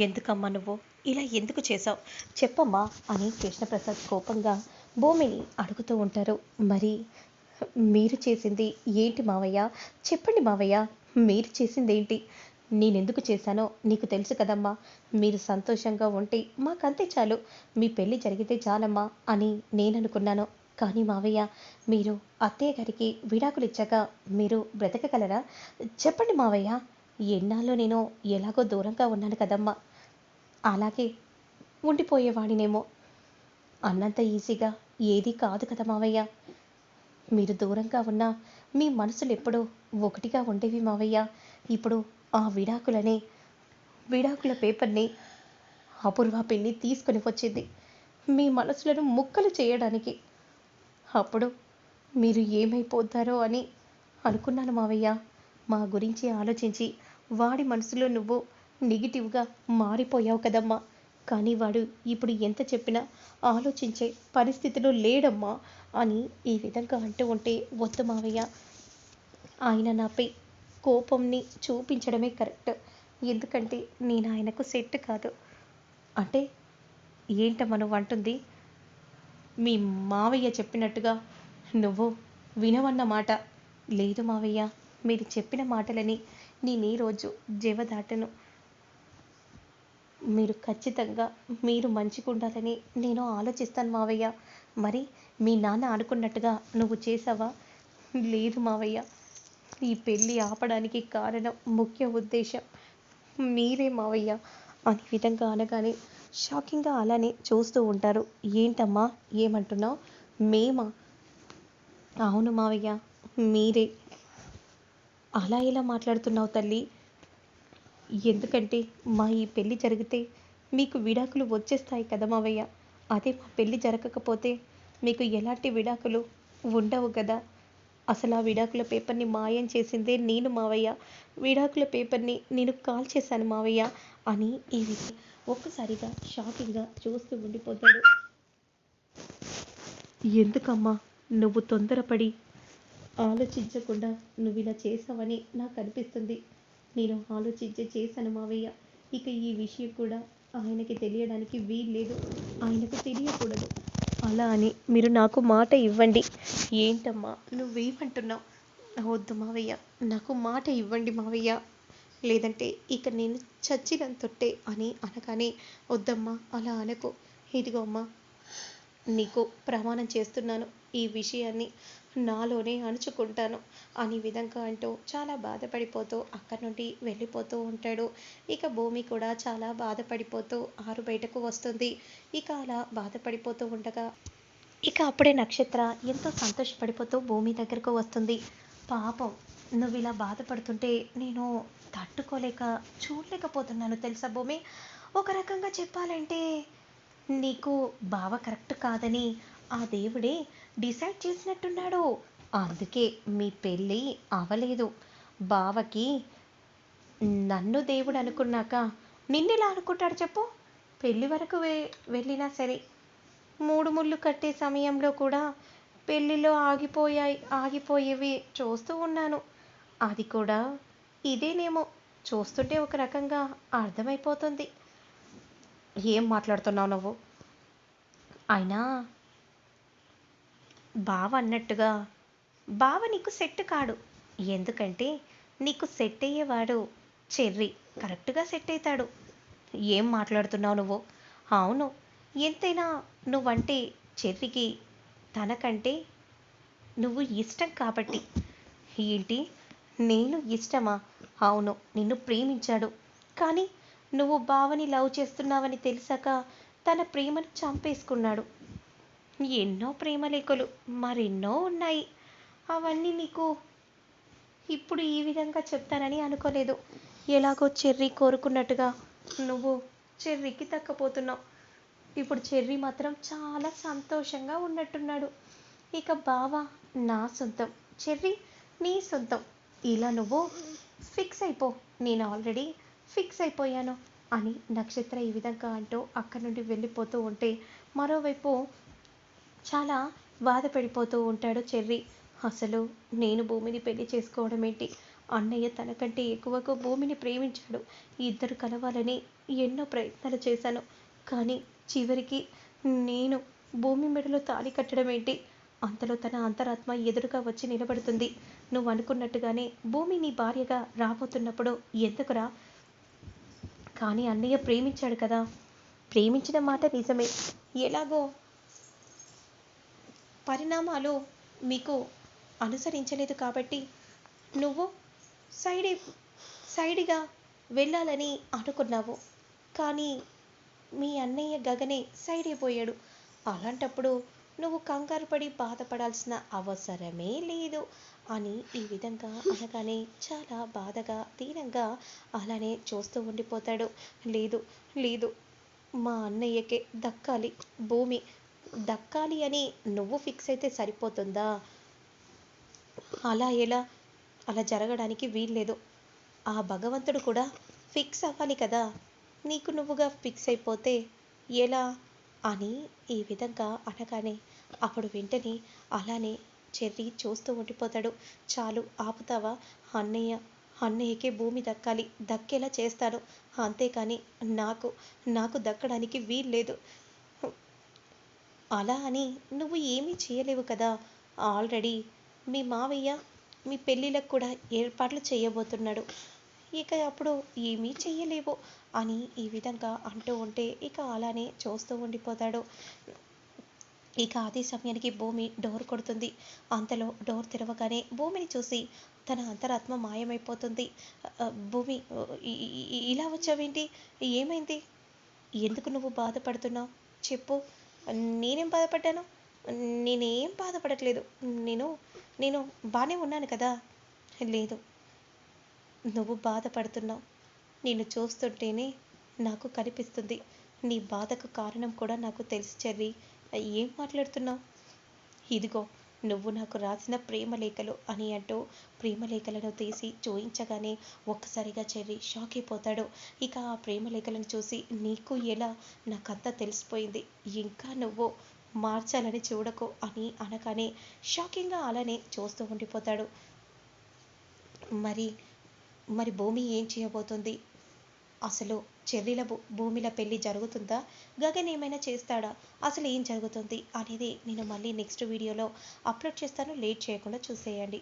ఎందుకమ్మా నువ్వు? ఇలా ఎందుకు చేశావు? చెప్పమ్మా అని కృష్ణప్రసాద్ కోపంగా భూమిని అడుగుతూ ఉంటారు. మరి మీరు చేసింది ఏంటి మావయ్య? చెప్పండి మావయ్య మీరు చేసింది ఏంటి నేనెందుకు చేశానో నీకు తెలుసు కదమ్మా. మీరు సంతోషంగా ఉంటే మాకంతే చాలు. మీ పెళ్ళి జరిగితే చాలమ్మా అని నేను అనుకున్నాను కానీ మావయ్య మీరు అత్తయ్య గారికి విడాకులు ఇచ్చాక మీరు బ్రతకగలరా? చెప్పండి మావయ్య. ఎన్నాళ్ళు నేను ఎలాగో దూరంగా ఉన్నాను కదమ్మా. అలాగే ఉండిపోయేవాడినేమో. అన్నంత ఈజీగా ఏదీ కాదు కదా మావయ్య. మీరు దూరంగా ఉన్నా మీ మనసులు ఎప్పుడూ ఒకటిగా ఉండేవి మావయ్య. ఇప్పుడు ఆ విడాకులనే విడాకుల పేపర్ని అపూర్వ పెళ్ళి తీసుకొని వచ్చింది. మీ మనసులను ముక్కలు చేయడానికి. అప్పుడు మీరు ఏమైపోతారో అని అనుకున్నాను మావయ్య. మా గురించి ఆలోచించి వాడి మనసులో నువ్వు నెగిటివ్గా మారిపోయావు కదమ్మా. కానీ వాడు ఇప్పుడు ఎంత చెప్పినా ఆలోచించే పరిస్థితిలో లేడమ్మా అని ఈ విధంగా అంటూ ఉంటే వద్దు మావయ్య. ఆయన నాపై కోపంని చూపించడమే కరెక్ట్. ఎందుకంటే నేను ఆయనకు సెట్ కాదు. అంటే ఏంట మనం అంటుంది? మీ మావయ్య చెప్పినట్టుగా నువ్వు వినవన్నమాట. లేదు మావయ్య. మీరు చెప్పిన మాటలని నేను ఈ రోజు జవదాటను. మీరు ఖచ్చితంగా మీరు మంచిగా ఉండాలని నేను ఆలోచిస్తాను మావయ్య. మరి మీ నాన్న అనుకున్నట్టుగా నువ్వు చేసావా? లేదు మావయ్య. ఈ పెళ్ళి ఆపడానికి కారణం ముఖ్య ఉద్దేశం మీరే మావయ్య అనే విధంగా అనగానే షాకింగ్గా అలానే చూస్తూ ఉంటారు. ఏంటమ్మా? ఏమంటున్నావు? మేమా? అవును మావయ్య మీరే. అలా ఎలా మాట్లాడుతున్నావు తల్లి. ఎందుకంటే మా ఈ పెళ్ళి జరిగితే మీకు విడాకులు వచ్చేస్తాయి కదా మావయ్య. అదే మా పెళ్ళి జరగకపోతే మీకు ఎలాంటి విడాకులు ఉండవు కదా. అసలు ఆ విడాకుల పేపర్ని మాయం చేసిందే నేను మావయ్య. విడాకుల పేపర్ని నేను కాల్ చేశాను మావయ్య అని ఈ విధంగా ఒక్కసారిగా షాకింగ్గా చూస్తూ ఉండిపోతాడు. ఎందుకమ్మా? నువ్వు తొందరపడి ఆలోచించకుండా నువ్వు ఇలా చేసావని నాకు అనిపిస్తుంది నేను ఆలోచించి చేశాను మావయ్య. ఇక ఈ విషయం కూడా ఆయనకి తెలియడానికి వీల్లేదు. ఆయనకు తెలియకూడదు. అలా అని మీరు నాకు మాట ఇవ్వండి. ఏంటమ్మా నువ్వేమంటున్నావు? వద్దు మావయ్య. నాకు మాట ఇవ్వండి మావయ్య. లేదంటే ఇక నేను చచ్చినంతొట్టే అని అనగానే వద్దమ్మా అలా అనకు. ఇదిగో అమ్మా నీకు ప్రమాణం చేస్తున్నాను. ఈ విషయాన్ని నాలోనే అణుచుకుంటాను. అని విధంగా అంటూ చాలా బాధపడిపోతూ అక్కడి నుండి వెళ్ళిపోతూ ఉంటాడు. ఇక భూమి కూడా చాలా బాధపడిపోతూ ఆరు బయటకు వస్తుంది. ఇక అలా బాధపడిపోతూ ఉండగా ఇక అప్పుడే నక్షత్ర ఎంతో సంతోషపడిపోతూ భూమి దగ్గరకు వస్తుంది. పాపం నువ్వు ఇలా బాధపడుతుంటే నేను తట్టుకోలేక చూడలేకపోతున్నాను తెలుసా భూమి? ఒక రకంగా చెప్పాలంటే నీకు బావ కరెక్ట్ కాదని ఆ దేవుడే డిసైడ్ చేసినట్టున్నాడు. అందుకే మీ పెళ్ళి అవలేదు. బావకి నన్ను దేవుడు అనుకున్నాక నిన్నెలా అనుకుంటాడు చెప్పు? పెళ్ళి వరకు వె వెళ్ళినా సరే మూడు ముళ్ళు కట్టే సమయంలో కూడా పెళ్ళిలో ఆగిపోయాయి ఆగిపోయేవి చూస్తూ ఉన్నాను. అది కూడా ఇదేనేమో చూస్తుంటే ఒక రకంగా అర్థమైపోతుంది. ఏం మాట్లాడుతున్నావు నువ్వు? అయినా బావ అన్నట్టుగా బావ నీకు సెట్ కాడు. ఎందుకంటే నీకు సెట్ అయ్యేవాడు చెర్రి. కరెక్ట్గా సెట్ అవుతాడు ఏం మాట్లాడుతున్నావు నువ్వు? అవును. ఎంతైనా నువ్వంటే చెర్రికి తనకంటే నువ్వు ఇష్టం కాబట్టి. ఏంటి? నేను ఇష్టమా? అవును. నిన్ను ప్రేమించాడు. కానీ నువ్వు బావని లవ్ చేస్తున్నావని తెలిసాక తన ప్రేమను చంపేసుకున్నాడు. ఎన్నో ప్రేమలేఖలు మరెన్నో ఉన్నాయి. అవన్నీ నీకు ఇప్పుడు ఈ విధంగా చెప్తానని అనుకోలేదు. ఎలాగో చెర్రీ కోరుకున్నట్టుగా నువ్వు చెర్రీకి తక్కపోతున్నావు. ఇప్పుడు చెర్రీ మాత్రం చాలా సంతోషంగా ఉన్నట్టున్నాడు. ఇక బావ నా సొంతం. చెర్రీ నీ సొంతం. ఇలా నువ్వు ఫిక్స్ అయిపో. నేను ఆల్రెడీ ఫిక్స్ అయిపోయాను అని నక్షత్ర ఈ విధంగా అంటూ అక్కడి నుండి వెళ్ళిపోతూ ఉంటే మరోవైపు చాలా బాధపడిపోతూ ఉంటాడు చెర్రి. అసలు నేను భూమిని పెళ్ళి చేసుకోవడం ఏంటి? అన్నయ్య తనకంటే ఎక్కువగా భూమిని ప్రేమించాడు. ఇద్దరు కలవాలని ఎన్నో ప్రయత్నాలు చేశాను. కానీ చివరికి నేను భూమి మెడలో తాళి కట్టడం ఏంటి? అంతలో తన అంతరాత్మ ఎదురుగా వచ్చి నిలబడుతుంది. నువ్వు అనుకున్నట్టుగానే భూమి నీ భార్యగా రాబోతున్నప్పుడు ఎందుకురా? కానీ అన్నయ్య ప్రేమించాడు కదా. ప్రేమించిన మాట నిజమే. ఎలాగో పరిణామాలు మీకు అనుసరించలేదు కాబట్టి నువ్వు సైడ్ సైడ్గా వెళ్ళాలని అనుకున్నావు. కానీ మీ అన్నయ్య గగనే సైడ్ అయిపోయాడు అలాంటప్పుడు నువ్వు కంగారు పడి బాధపడాల్సిన అవసరమే లేదు అని ఈ విధంగా అనగానే చాలా బాధగా దీనంగా అలానే చూస్తూ ఉండిపోతాడు. లేదు లేదు మా అన్నయ్యకే దక్కాలి భూమి. దక్కాలి అని నువ్వు ఫిక్స్ అయితే సరిపోతుందా? అలా ఎలా? అలా జరగడానికి వీల్లేదు. ఆ భగవంతుడు కూడా ఫిక్స్ అవ్వాలి కదా. నీకు నువ్వుగా ఫిక్స్ అయిపోతే ఎలా? అని ఈ విధంగా అనగానే అప్పుడు వెంటనే అలానే చెర్రీ చూస్తూ ఉండిపోతాడు. చాలు ఆపుతావా? అన్నయ్య అన్నయ్యకే భూమి దక్కాలి. దక్కేలా చేస్తాను అంతేకాని నాకు నాకు దక్కడానికి వీల్లేదు. అలా అని నువ్వు ఏమీ చేయలేవు కదా. ఆల్రెడీ మీ మావయ్య మీ పెళ్ళిళ్ళకు కూడా ఏర్పాట్లు చేయబోతున్నాడు. ఇక అప్పుడు ఏమీ చేయలేవు అని ఈ విధంగా అంటూ ఉంటే ఇక అలానే చూస్తూ ఉండిపోతాడు. ఇక అదే సమయానికి భూమి డోర్ కొడుతుంది. అంతలో డోర్ తెరవగానే భూమిని చూసి తన అంతరాత్మ మాయమైపోతుంది. భూమి ఇలా వచ్చావేంటి? ఏమైంది? ఎందుకు నువ్వు బాధపడుతున్నావు? చెప్పు. నేనేం బాధపడ్డాను? నేనేం బాధపడట్లేదు. నేను నేను బాగానే ఉన్నాను కదా? లేదు. నువ్వు బాధపడుతున్నావు. నేను చూస్తుంటేనే నాకు కనిపిస్తుంది. నీ బాధకు కారణం కూడా నాకు తెలుసు చెర్రీ. ఏం మాట్లాడుతున్నావు? ఇదిగో నువ్వు నాకు రాసిన ప్రేమ లేఖలు అని అంటూ ప్రేమ లేఖలను తీసి చూయించగానే ఒక్కసారిగా చెర్రి షాక్ అయిపోతాడు ఇక ఆ ప్రేమ లేఖలను చూసి నీకు ఎలా? నాకంతా తెలిసిపోయింది. ఇంకా నువ్వు మార్చాలని చూడకు అని అనగానే షాకింగ్గా అలానే చూస్తూ ఉండిపోతాడు. మరి మరి భూమి ఏం చేయబోతుంది? అసలు చెర్రీల భూ భూమిల పెళ్ళి జరుగుతుందా? గగన్ ఏమైనా చేస్తాడా? అసలు ఏం జరుగుతుంది? అనేది నేను మళ్ళీ నెక్స్ట్ వీడియోలో అప్లోడ్ చేస్తాను. లేట్ చేయకుండా చూసేయండి.